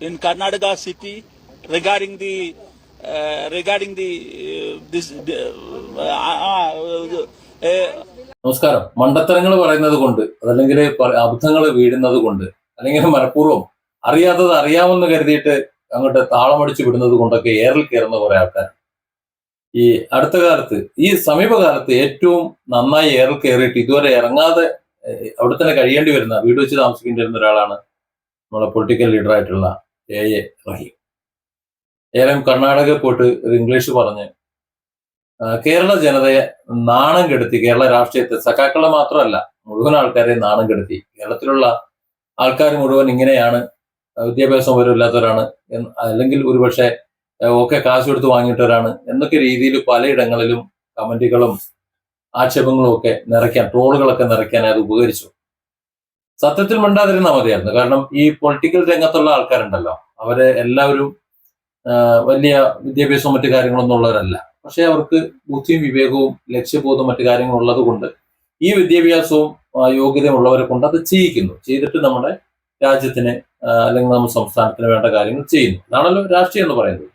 in Karnataka city regarding the uh, regarding the uh, this uh, uh, uh, നമസ്കാരം. മണ്ടത്തരങ്ങൾ പറയുന്നത് കൊണ്ട് അതല്ലെങ്കിൽ അബദ്ധങ്ങൾ വീടുന്നത് കൊണ്ട് അല്ലെങ്കിൽ മനഃപൂർവം അറിയാത്തത് അറിയാമെന്ന് കരുതിയിട്ട് അങ്ങോട്ട് താളമടിച്ചു വിടുന്നത് കൊണ്ടൊക്കെ ഏറിൽ കയറുന്ന കുറെ ആൾക്കാർ ഈ അടുത്ത കാലത്ത് ഈ സമീപകാലത്ത് ഏറ്റവും നന്നായി ഏറിൽ കയറിയിട്ട് ഇതുവരെ ഇറങ്ങാതെ അവിടെ തന്നെ കഴിയേണ്ടി വരുന്ന വീട് വെച്ച് താമസിക്കേണ്ടി വരുന്ന ഒരാളാണ് നമ്മളെ പൊളിറ്റിക്കൽ ലീഡറായിട്ടുള്ള എ എ റഹീം. ഏലം കർണാടക പോയിട്ട് ഒരു ഇംഗ്ലീഷ് പറഞ്ഞ് കേരള ജനതയെ നാണം കെടുത്തി കേരള രാഷ്ട്രീയത്തെ സഖാക്കളെ മാത്രമല്ല മുഴുവൻ ആൾക്കാരെ നാണം കെടുത്തി. കേരളത്തിലുള്ള ആൾക്കാർ മുഴുവൻ ഇങ്ങനെയാണ് വിദ്യാഭ്യാസം വരവില്ലാത്തവരാണ് അല്ലെങ്കിൽ ഒരുപക്ഷെ ഒക്കെ കാശ് കൊടുത്ത് വാങ്ങിയിട്ടവരാണ് എന്നൊക്കെ രീതിയിൽ പലയിടങ്ങളിലും കമന്റുകളും ആക്ഷേപങ്ങളും ഒക്കെ നിറയ്ക്കാൻ ട്രോളുകളൊക്കെ നിറയ്ക്കാൻ അത് ഉപകരിച്ചു. സത്യത്തിൽ മിണ്ടാതിരുന്നാൽ മതിയായിരുന്നു. കാരണം ഈ പൊളിറ്റിക്കൽ രംഗത്തുള്ള ആൾക്കാരുണ്ടല്ലോ. അവരെ എല്ലാവരും വലിയ വിദ്യാഭ്യാസവും മറ്റു കാര്യങ്ങളൊന്നും ഉള്ളവരല്ല. പക്ഷെ അവർക്ക് ബുദ്ധിയും വിവേകവും ലക്ഷ്യബോധവും മറ്റു കാര്യങ്ങളും ഉള്ളത് കൊണ്ട് ഈ വിദ്യാഭ്യാസവും യോഗ്യതയും ഉള്ളവരെ കൊണ്ട് അത് ചെയ്യിക്കുന്നു. ചെയ്തിട്ട് നമ്മുടെ രാജ്യത്തിന് അല്ലെങ്കിൽ നമ്മുടെ സംസ്ഥാനത്തിന് വേണ്ട കാര്യങ്ങൾ ചെയ്യുന്നു. അതാണല്ലോ രാഷ്ട്രീയം എന്ന് പറയുന്നത്.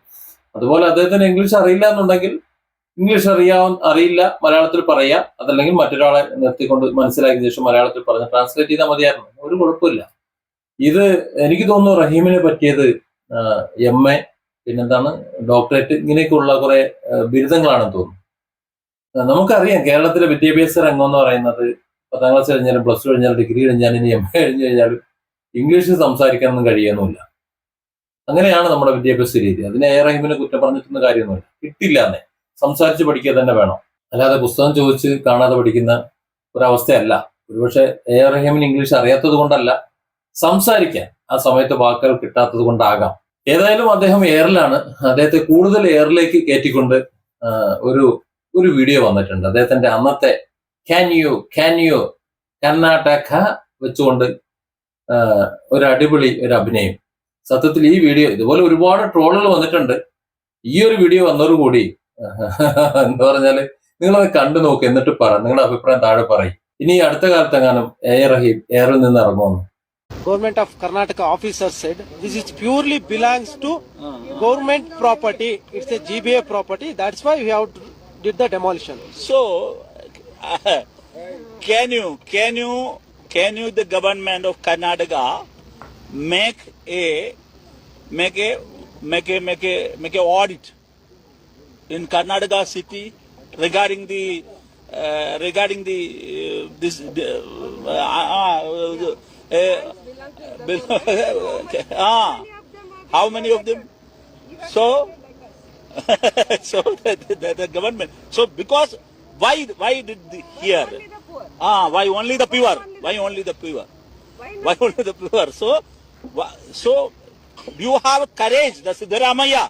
അതുപോലെ അദ്ദേഹത്തിന് ഇംഗ്ലീഷ് അറിയില്ല എന്നുണ്ടെങ്കിൽ ഇംഗ്ലീഷ് അറിയാൻ അറിയില്ല മലയാളത്തിൽ പറയാ അതല്ലെങ്കിൽ മറ്റൊരാളെ നിർത്തിക്കൊണ്ട് മനസ്സിലാക്കിയ ശേഷം മലയാളത്തിൽ പറഞ്ഞ് ട്രാൻസ്ലേറ്റ് ചെയ്താൽ മതിയായിരുന്നു. ഒരു കുഴപ്പമില്ല. ഇത് എനിക്ക് തോന്നുന്നു റഹീമിനെ പറ്റിയത് എം എ പിന്നെന്താണ് ഡോക്ടറേറ്റ് ഇങ്ങനെയൊക്കെയുള്ള കുറെ ബിരുദങ്ങളാണെന്ന് തോന്നുന്നു. നമുക്കറിയാം കേരളത്തിലെ വിദ്യാഭ്യാസ രംഗം എന്ന് പറയുന്നത് പത്താം ക്ലാസ് കഴിഞ്ഞാലും പ്ലസ് ടു കഴിഞ്ഞാലും ഡിഗ്രി കഴിഞ്ഞാലും ഇനി എം എ കഴിഞ്ഞ് കഴിഞ്ഞാലും ഇംഗ്ലീഷിൽ സംസാരിക്കാനൊന്നും കഴിയുന്നില്ല അങ്ങനെയാണ് നമ്മുടെ വിദ്യാഭ്യാസ രീതി. അതിനെ എ റഹീമിനെ കുറ്റം പറഞ്ഞിട്ടൊന്നും കാര്യമൊന്നുമില്ല. കിട്ടില്ല എന്നേ സംസാരിച്ച് പഠിക്കുക തന്നെ വേണം. അല്ലാതെ പുസ്തകം ചോദിച്ച് കാണാതെ പഠിക്കുന്ന ഒരവസ്ഥയല്ല. ഒരുപക്ഷെ എ ആർ റഹീമിന് ഇംഗ്ലീഷ് അറിയാത്തത് കൊണ്ടല്ല സംസാരിക്കാൻ ആ സമയത്ത് വാക്കുകൾ കിട്ടാത്തത് കൊണ്ടാകാം. ഏതായാലും അദ്ദേഹം എയറിലാണ്. അദ്ദേഹത്തെ കൂടുതൽ എയറിലേക്ക് കയറ്റിക്കൊണ്ട് ഒരു ഒരു വീഡിയോ വന്നിട്ടുണ്ട്. അദ്ദേഹത്തിന്റെ അന്നത്തെ can you can you Karnataka വെച്ചുകൊണ്ട് ഒരു അടിപൊളി ഒരു അഭിനയം. സത്യത്തിൽ ഈ വീഡിയോ ഇതുപോലെ ഒരുപാട് ട്രോളുകൾ വന്നിട്ടുണ്ട്. ഈ ഒരു വീഡിയോ വന്നതോടുകൂടി എന്താ പറഞ്ഞാൽ നിങ്ങളത് കണ്ടു നോക്ക് എന്നിട്ട് പറ നിങ്ങളുടെ അഭിപ്രായം താഴെ പറയും ഇനി അടുത്ത കാലത്ത് എങ്ങാനും എ റഹീം എയറിൽ നിന്ന് ഇറങ്ങുമെന്ന് government of Karnataka officer said this is purely belongs to government property. It's a GBA property. That's why we have did the demolition. so uh, can you can you can you the government of Karnataka make a make a make a make a make a audit in Karnataka city regarding the uh, regarding the uh, this uh, uh, uh, ah, how many of them? So, so the, the, the government. So because why why did the here? Ah, why only the pure? Why only the pure? Why only the pure? So, so you have courage, the Siddharamaya.